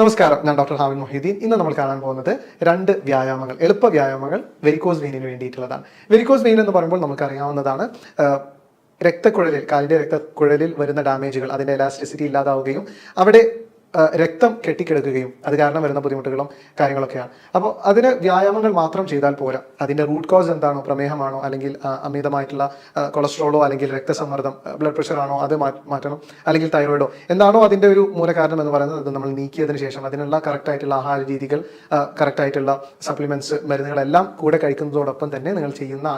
നമസ്കാരം ഞാൻ ഡോക്ടർ ഹാമിൻ മൊഹീദ്ദീൻ. ഇന്ന് നമ്മൾ കാണാൻ പോകുന്നത് രണ്ട് വ്യായാമങ്ങൾ എളുപ്പ വ്യായാമങ്ങൾ വെരിക്കോസ് വെയിനിന് വേണ്ടിയിട്ടുള്ളതാണ്. വെരിക്കോസ് വെയിൻ എന്ന് പറയുമ്പോൾ നമുക്കറിയാവുന്നതാണ് രക്തക്കുഴലിൽ കാലിന്റെ രക്തക്കുഴലിൽ വരുന്ന ഡാമേജുകൾ അതിന്റെ എലാസ്റ്റിസിറ്റി ഇല്ലാതാവുകയും അവിടെ രക്തം കെട്ടിക്കിടക്കുകയും അത് കാരണം വരുന്ന ബുദ്ധിമുട്ടുകളും കാര്യങ്ങളൊക്കെയാണ്. അപ്പോൾ അതിന് വ്യായാമങ്ങൾ മാത്രം ചെയ്താൽ പോരാ. അതിന്റെ റൂട്ട് കോസ് എന്താണോ പ്രമേഹമാണോ അല്ലെങ്കിൽ അമിതമായിട്ടുള്ള കൊളസ്ട്രോളോ അല്ലെങ്കിൽ രക്തസമ്മർദ്ദം ബ്ലഡ് പ്രഷറാണോ അത് മാറ്റണം അല്ലെങ്കിൽ തൈറോയിഡോ എന്താണോ അതിന്റെ ഒരു മൂലകാരണം എന്ന് പറയുന്നത് അത് നമ്മൾ നീക്കിയതിന് ശേഷം അതിനുള്ള കറക്റ്റായിട്ടുള്ള ആഹാര രീതികൾ കറക്റ്റായിട്ടുള്ള സപ്ലിമെന്റ്സ് മരുന്നുകളെല്ലാം കൂടെ കഴിക്കുന്നതോടൊപ്പം തന്നെ നിങ്ങൾ ചെയ്യുന്ന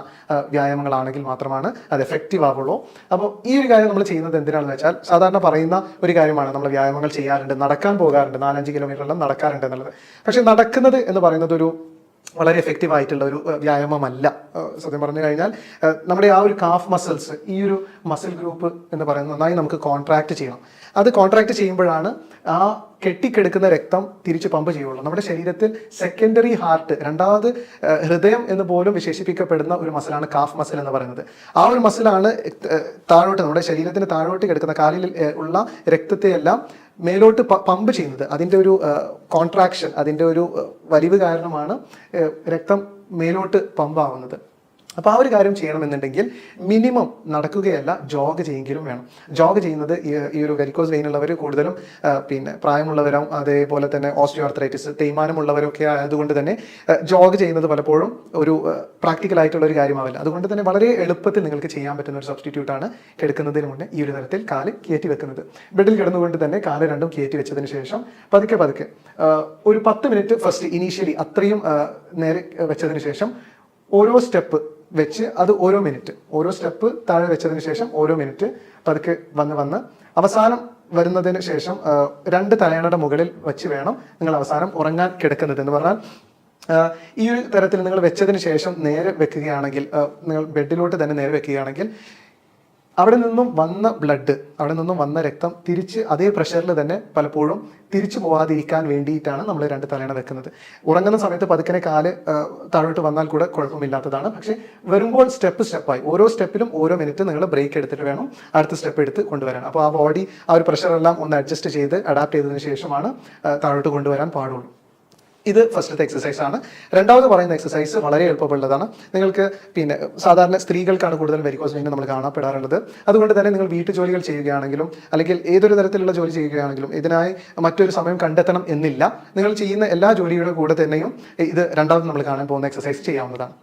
വ്യായാമങ്ങളാണെങ്കിൽ മാത്രമാണ് അത് എഫക്റ്റീവ് ആവുള്ളൂ. അപ്പോൾ ഈ ഒരു കാര്യം നമ്മൾ ചെയ്യുന്നത് എന്തിനാണെന്ന് വെച്ചാൽ സാധാരണ പറയുന്ന ഒരു കാര്യമാണ് നമ്മൾ വ്യായാമങ്ങൾ ചെയ്യാറുണ്ട്. നടക്കാൻ പോകാറുണ്ട്. നാലഞ്ച് കിലോമീറ്ററെല്ലാം നടക്കാറുണ്ട് എന്നുള്ളത്. പക്ഷെ നടക്കുന്നത് എന്ന് പറയുന്നത് ഒരു വളരെ എഫക്റ്റീവ് ആയിട്ടുള്ള ഒരു വ്യായാമമല്ല. സത്യം പറഞ്ഞു കഴിഞ്ഞാൽ നമ്മുടെ ആ ഒരു കാഫ് മസിൽസ് ഈ ഒരു മസിൽ ഗ്രൂപ്പ് എന്ന് പറയുന്നത് നന്നായി നമുക്ക് കോൺട്രാക്ട് ചെയ്യണം. അത് കോൺട്രാക്ട് ചെയ്യുമ്പോഴാണ് ആ കെട്ടിക്കെടുക്കുന്ന രക്തം തിരിച്ച് പമ്പ് ചെയ്യുള്ളൂ. നമ്മുടെ ശരീരത്തിൽ സെക്കൻഡറി ഹാർട്ട് രണ്ടാമത് ഹൃദയം എന്ന് പോലും വിശേഷിപ്പിക്കപ്പെടുന്ന ഒരു മസിലാണ് കാഫ് മസിൽ എന്ന് പറയുന്നത്. ആ ഒരു മസിലാണ് താഴോട്ട് നമ്മുടെ ശരീരത്തിന് താഴോട്ട് കിടക്കുന്ന കാലിൽ ഉള്ള രക്തത്തെയെല്ലാം മേലോട്ട് പമ്പ് ചെയ്യുന്നത് അതിന്റെ ഒരു കോൺട്രാക്ഷൻ അതിന്റെ ഒരു വലിവ് കാരണമാണ് രക്തം മേലോട്ട് പമ്പ് ആവുന്നത് അപ്പോൾ ആ ഒരു കാര്യം ചെയ്യണമെന്നുണ്ടെങ്കിൽ മിനിമം നടക്കുകയല്ല ജോഗ് ചെയ്യെങ്കിലും വേണം. ജോഗ് ചെയ്യുന്നത് ഈ ഒരു വെരിക്കോസ് വെയിനുള്ളവർ കൂടുതലും പിന്നെ പ്രായമുള്ളവരും അതേപോലെ തന്നെ ഓസ്റ്റിയോആർത്രൈറ്റിസ് തേയ്മാനമുള്ളവരൊക്കെ ആയതുകൊണ്ട് തന്നെ ജോഗ് ചെയ്യുന്നത് പലപ്പോഴും ഒരു പ്രാക്ടിക്കൽ ആയിട്ടുള്ള ഒരു കാര്യമാവില്ല. അതുകൊണ്ട് തന്നെ വളരെ എളുപ്പത്തിൽ നിങ്ങൾക്ക് ചെയ്യാൻ പറ്റുന്ന ഒരു സബ്സ്റ്റിറ്റ്യൂട്ടാണ് കിടക്കുന്നതിന് മുന്നേ ഈ ഒരു തരത്തിൽ കാൽ കയറ്റി വെക്കുന്നത്. ബെഡിൽ കിടന്നുകൊണ്ട് തന്നെ കാൽ രണ്ടും കയറ്റി വെച്ചതിന് ശേഷം പതുക്കെ പതുക്കെ ഒരു പത്ത് മിനിറ്റ് ഫസ്റ്റ് ഇനീഷ്യലി അത്രയും നേരെ വെച്ചതിന് ശേഷം ഓരോ സ്റ്റെപ്പ് വെച്ച് അത് ഓരോ മിനിറ്റ്. ഓരോ സ്റ്റെപ്പ് താഴെ വെച്ചതിന് ശേഷം ഓരോ മിനിറ്റ് പതുക്കെ വന്ന് വന്ന് അവസാനം വരുന്നതിന് ശേഷം രണ്ട് തലയണയുടെ മുകളിൽ വെച്ച് വേണം നിങ്ങൾ അവസാനം ഉറങ്ങാൻ കിടക്കുന്നത് എന്ന് പറഞ്ഞാൽ. ഈ ഒരു തരത്തിൽ നിങ്ങൾ വെച്ചതിന് ശേഷം നേരെ വെക്കുകയാണെങ്കിൽ നിങ്ങൾ ബെഡിലോട്ട് തന്നെ നേരെ വെക്കുകയാണെങ്കിൽ അവിടെ നിന്നും വന്ന ബ്ലഡ് അവിടെ നിന്നും വന്ന രക്തം തിരിച്ച് അതേ പ്രഷറിൽ തന്നെ പലപ്പോഴും തിരിച്ചു പോവാതിരിക്കാൻ വേണ്ടിയിട്ടാണ് നമ്മൾ രണ്ട് തലയണ വെക്കുന്നത്. ഉറങ്ങുന്ന സമയത്ത് പതുക്കനെ കാൽ താഴോട്ട് വന്നാൽ കൂടെ കുഴപ്പമില്ലാത്തതാണ്. പക്ഷേ വരുമ്പോൾ സ്റ്റെപ്പ് സ്റ്റെപ്പായി ഓരോ സ്റ്റെപ്പിലും ഓരോ മിനിറ്റ് നിങ്ങൾ ബ്രേക്ക് എടുത്തിട്ട് വേണം അടുത്ത സ്റ്റെപ്പ് എടുത്ത് കൊണ്ടുവരാൻ. അപ്പോൾ ആ ബോഡി ആ ഒരു പ്രഷറെല്ലാം ഒന്ന് അഡ്ജസ്റ്റ് ചെയ്ത് അഡാപ്റ്റ് ചെയ്തതിന് ശേഷമാണ് താഴോട്ട് കൊണ്ടുവരാൻ പാടുള്ളൂ. ഇത് ഫസ്റ്റത്തെ എക്സസൈസ് ആണ്. രണ്ടാമത് പറയുന്ന എക്സസൈസ് വളരെ എളുപ്പമുള്ളതാണ്. നിങ്ങൾക്ക് പിന്നെ സാധാരണ സ്ത്രീകൾക്കാണ് കൂടുതൽ വെരിക്കോസ് വെയിൻ നമ്മൾ കാണപ്പെടാറുള്ളത്. അതുകൊണ്ട് തന്നെ നിങ്ങൾ വീട്ടു ജോലികൾ ചെയ്യുകയാണെങ്കിലും അല്ലെങ്കിൽ ഏതൊരു തരത്തിലുള്ള ജോലി ചെയ്യുകയാണെങ്കിലും ഇതിനായി മറ്റൊരു സമയം കണ്ടെത്തണം എന്നില്ല. നിങ്ങൾ ചെയ്യുന്ന എല്ലാ ജോലിയുടെ കൂടെ തന്നെയും ഇത് രണ്ടാമത് നമ്മൾ കാണാൻ പോകുന്ന എക്സസൈസ് ചെയ്യാവുന്നതാണ്.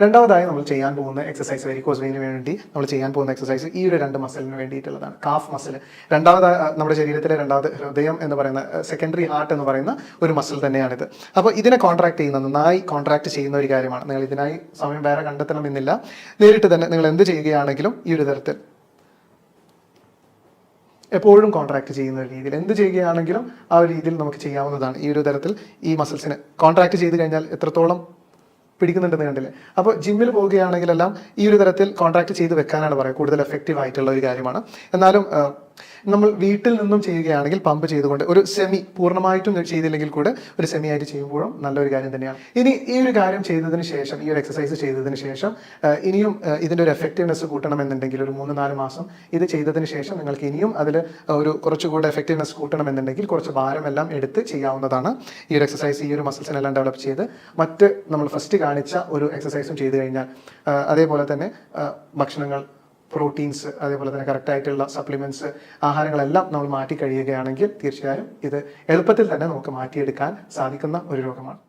രണ്ടാമതായി നമ്മൾ ചെയ്യാൻ പോകുന്ന എക്സസൈസ് വെരിക്കോസ് വെയിന് വേണ്ടി നമ്മൾ ചെയ്യാൻ പോകുന്ന എക്സസൈസ് ഈ ഒരു രണ്ട് മസിലിന് വേണ്ടിയിട്ടുള്ളതാണ്. കാഫ് മസിൽ രണ്ടാമത് നമ്മുടെ ശരീരത്തിലെ രണ്ടാമത് ഹൃദയം എന്ന് പറയുന്ന സെക്കൻഡറി ഹാർട്ട് എന്ന് പറയുന്ന ഒരു മസിൽ തന്നെയാണിത്. അപ്പോൾ ഇതിനെ കോൺട്രാക്ട് ചെയ്യുന്ന നന്നായി കോൺട്രാക്ട് ചെയ്യുന്ന ഒരു കാര്യമാണ്. നിങ്ങൾ ഇതിനായി സമയം വേറെ കണ്ടെത്തണമെന്നില്ല. നേരിട്ട് തന്നെ നിങ്ങൾ എന്ത് ചെയ്യുകയാണെങ്കിലും ഈ ഒരു തരത്തിൽ എപ്പോഴും കോൺട്രാക്ട് ചെയ്യുന്ന ഒരു രീതിയിൽ എന്ത് ചെയ്യുകയാണെങ്കിലും ആ ഒരു രീതിയിൽ നമുക്ക് ചെയ്യാവുന്നതാണ് ഈ ഒരു തരത്തിൽ ഈ മസിൽസിനെ കോൺട്രാക്ട് ചെയ്ത് കഴിഞ്ഞാൽ എത്രത്തോളം പിടിക്കുന്നുണ്ടെന്ന് കണ്ടില്ലേ? അപ്പോൾ ജിമ്മിൽ പോവുകയാണെങ്കിലെല്ലാം ഈ ഒരു തരത്തിൽ കോൺട്രാക്ട് ചെയ്ത് വെക്കാനാണ് പറയുക. കൂടുതൽ എഫക്റ്റീവ് ആയിട്ടുള്ള ഒരു കാര്യമാണ്. എന്നാലും നമ്മൾ വീട്ടിൽ നിന്നും ചെയ്യുകയാണെങ്കിൽ പമ്പ് ചെയ്തുകൊണ്ട് ഒരു സെമി പൂർണമായിട്ടും ചെയ്തില്ലെങ്കിൽ കൂടെ ഒരു സെമി ആയിട്ട് ചെയ്യുമ്പോഴും നല്ലൊരു കാര്യം തന്നെയാണ്. ഇനി ഈ ഒരു കാര്യം ചെയ്തതിന് ശേഷം ഈ ഒരു എക്സസൈസ് ചെയ്തതിന് ശേഷം ഇനിയും ഇതിന്റെ ഒരു എഫക്റ്റീവ്നെസ് കൂട്ടണം എന്നുണ്ടെങ്കിൽ ഒരു മൂന്ന് നാല് മാസം ഇത് ചെയ്തതിന് ശേഷം നിങ്ങൾക്ക് ഇനിയും അതിൽ ഒരു കുറച്ചുകൂടെ എഫക്റ്റീവ്നെസ് കൂട്ടണം എന്നുണ്ടെങ്കിൽ കുറച്ച് ഭാരമെല്ലാം എടുത്ത് ചെയ്യാവുന്നതാണ് ഈ ഒരു എക്സസൈസ് ഈ ഒരു മസിൽസിനെല്ലാം ഡെവലപ്പ് ചെയ്ത്. മറ്റ് നമ്മൾ ഫസ്റ്റ് കാണിച്ച ഒരു എക്സസൈസും ചെയ്തു കഴിഞ്ഞാൽ അതേപോലെ തന്നെ ഭക്ഷണങ്ങൾ പ്രോട്ടീൻസ് അതേപോലെ തന്നെ കറക്റ്റായിട്ടുള്ള സപ്ലിമെന്റ്സ് ആഹാരങ്ങളെല്ലാം നമ്മൾ മാറ്റി കഴിയുകയാണെങ്കിൽ തീർച്ചയായും ഇത് എളുപ്പത്തിൽ തന്നെ നമുക്ക് മാറ്റിയെടുക്കാൻ സാധിക്കുന്ന ഒരു രോഗമാണ്.